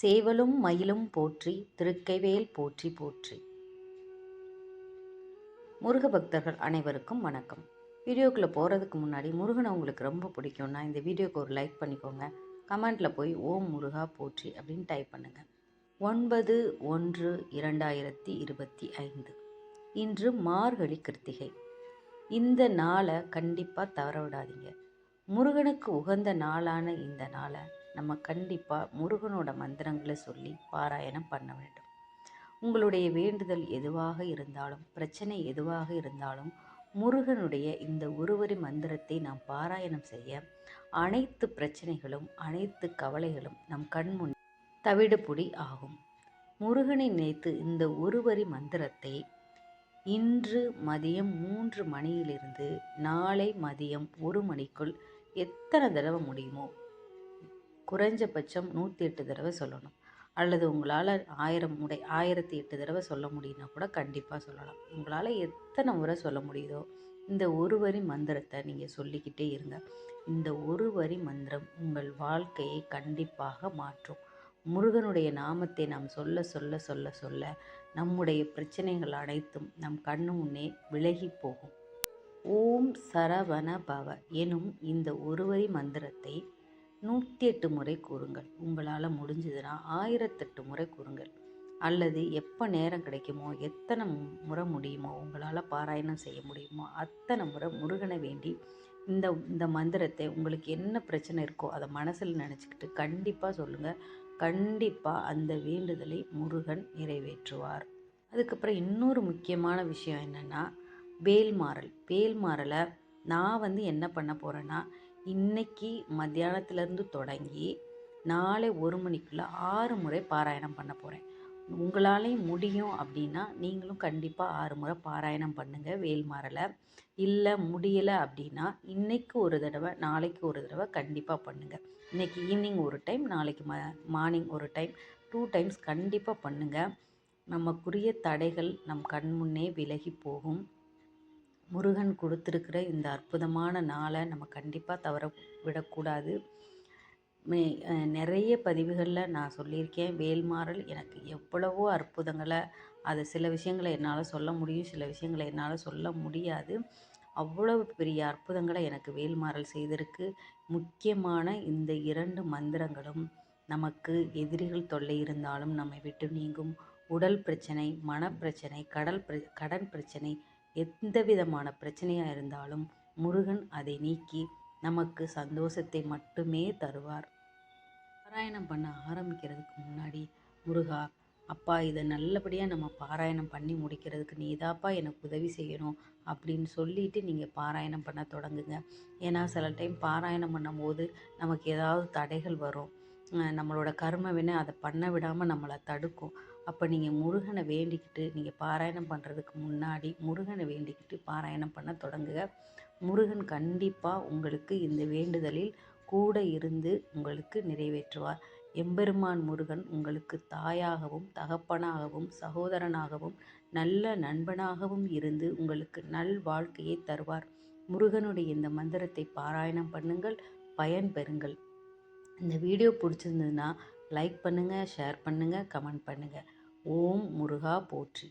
சேவலும் மயிலும் போற்றி திருக்கைவேல் போற்றி போற்றி. முருக பக்தர்கள் அனைவருக்கும் வணக்கம். வீடியோக்குள்ளே போகிறதுக்கு முன்னாடி முருகனை உங்களுக்கு ரொம்ப பிடிக்கும்னா இந்த வீடியோக்கு ஒரு லைக் பண்ணிக்கோங்க. கமெண்ட்டில் போய் ஓம் முருகா போற்றி அப்படின்னு டைப் பண்ணுங்கள் ஒன்பது ஒன்று இரண்டாயிரத்தி இருபத்தி ஐந்து. இன்று மார்கழி கிருத்திகை. இந்த நாளை கண்டிப்பாக தவற விடாதீங்க. முருகனுக்கு உகந்த நாளான இந்த நாளை நம்ம கண்டிப்பாக முருகனோட மந்திரங்களை சொல்லி பாராயணம் பண்ண வேண்டும். உங்களுடைய வேண்டுதல் எதுவாக இருந்தாலும் பிரச்சனை எதுவாக இருந்தாலும் முருகனுடைய இந்த ஒருவரி மந்திரத்தை நாம் பாராயணம் செய்ய அனைத்து பிரச்சனைகளும் அனைத்து கவலைகளும் நம் கண்முன் தவிடுபொடி ஆகும். முருகனை நினைத்து இந்த ஒருவரி மந்திரத்தை இன்று மதியம் மூன்று மணியிலிருந்து நாளை மதியம் ஒரு மணிக்குள் எத்தனை தடவை முடியுமோ? குறைஞ்சபட்சம் நூற்றி எட்டு தடவை சொல்லணும். அல்லது உங்களால் ஆயிரம் முறை ஆயிரத்தி எட்டு தடவை சொல்ல முடியும்னா கூட கண்டிப்பாக சொல்லலாம். உங்களால் எத்தனை முறை சொல்ல முடியுதோ இந்த ஒரு வரி மந்திரத்தை நீங்கள் சொல்லிக்கிட்டே இருங்க. இந்த ஒரு வரி மந்திரம் உங்கள் வாழ்க்கையை கண்டிப்பாக மாற்றும். முருகனுடைய நாமத்தை நாம் சொல்ல சொல்ல சொல்ல சொல்ல நம்முடைய பிரச்சனைகள் அனைத்தும் நம் கண்ணு முன்னே விலகி போகும். ஓம் சரவண பவ எனும் இந்த ஒருவரி மந்திரத்தை நூற்றி எட்டு முறை கூறுங்கள். உங்களால் முடிஞ்சதுன்னா ஆயிரத்தெட்டு முறை கூறுங்கள். அல்லது எப்போ நேரம் கிடைக்குமோ எத்தனை முறை முடியுமோ உங்களால் பாராயணம் செய்ய முடியுமோ அத்தனை முறை முருகனை வேண்டி இந்த இந்த மந்திரத்தை உங்களுக்கு என்ன பிரச்சனை இருக்கோ அதை மனசில் நினச்சிக்கிட்டு கண்டிப்பாக சொல்லுங்கள் கண்டிப்பாக அந்த வேண்டுதலை முருகன் நிறைவேற்றுவார். அதுக்கப்புறம் இன்னொரு முக்கியமான விஷயம் என்னென்னா வேல்மாறல். வேல்மாறலை நான் வந்து என்ன பண்ண போகிறேன்னா இன்றைக்கி மத்தியானத்துலேருந்து தொடங்கி நாளை ஒரு மணிக்குள்ளே ஆறு முறை பாராயணம் பண்ண போகிறேன் உங்களாலேயும் முடியும் அப்படின்னா நீங்களும் கண்டிப்பாக ஆறு முறை பாராயணம் பண்ணுங்கள் வேல்மாறலை. இல்லை முடியலை அப்படின்னா இன்றைக்கு ஒரு தடவை நாளைக்கு ஒரு தடவை கண்டிப்பாக பண்ணுங்கள் இன்றைக்கி ஈவினிங் ஒரு டைம் நாளைக்கு ம மார்னிங் ஒரு டைம் டூ டைம்ஸ் கண்டிப்பாக பண்ணுங்கள் நமக்குரிய தடைகள் நம் கண் முன்னே விலகி போகும். முருகன் கொடுத்துருக்கிற இந்த அற்புதமான நாளை நம்ம கண்டிப்பாக தவற விடக்கூடாது. மே நிறைய பதிவுகளில் நான் சொல்லியிருக்கேன். வேல்மாறல் எனக்கு எவ்வளவோ அற்புதங்களை அது சில விஷயங்களை என்னால் சொல்ல முடியும் சில விஷயங்களை என்னால் சொல்ல முடியாது. அவ்வளவு பெரிய அற்புதங்களை எனக்கு வேல்மாறல் செய்திருக்கு. முக்கியமான இந்த இரண்டு மந்திரங்களும் நமக்கு எதிரிகள் தொல்லை இருந்தாலும் நம்மை விட்டு நீங்கும். உடல் பிரச்சனை மனப்பிரச்சனை கடல் பிர கடன் பிரச்சனை எந்த விதமான பிரச்சனையாக இருந்தாலும் முருகன் அதை நீக்கி நமக்கு சந்தோஷத்தை மட்டுமே தருவார். பாராயணம் பண்ண ஆரம்பிக்கிறதுக்கு முன்னாடி முருகா அப்பா இதை நல்லபடியாக நம்ம பாராயணம் பண்ணி முடிக்கிறதுக்கு நீ இதாப்பா எனக்கு உதவி செய்யணும் அப்படின்னு சொல்லிட்டு நீங்கள் பாராயணம் பண்ண தொடங்குங்க. ஏன்னா சில டைம் பாராயணம் பண்ணும்போது நமக்கு ஏதாவது தடைகள் வரும். நம்மளோட கர்ம வினை அதை பண்ண விடாமல் நம்மளை தடுக்கும். அப்போ நீங்கள் முருகனை வேண்டிக்கிட்டு நீங்கள் பாராயணம் பண்ணுறதுக்கு முன்னாடி முருகனை வேண்டிக்கிட்டு பாராயணம் பண்ண தொடங்குக. முருகன் கண்டிப்பாக உங்களுக்கு இந்த வேண்டுதலில் கூட இருந்து உங்களுக்கு நிறைவேற்றுவார். எம்பெருமான் முருகன் உங்களுக்கு தாயாகவும் தகப்பனாகவும் சகோதரனாகவும் நல்ல நண்பனாகவும் இருந்து உங்களுக்கு நல் வாழ்க்கையை தருவார். முருகனுடைய இந்த மந்திரத்தை பாராயணம் பண்ணுங்கள் பயன் பெறுங்கள். இந்த வீடியோ பிடிச்சிருந்ததுன்னா லைக் பண்ணுங்கள் ஷேர் பண்ணுங்கள் கமெண்ட் பண்ணுங்கள் ஓம் முருகா போற்றி.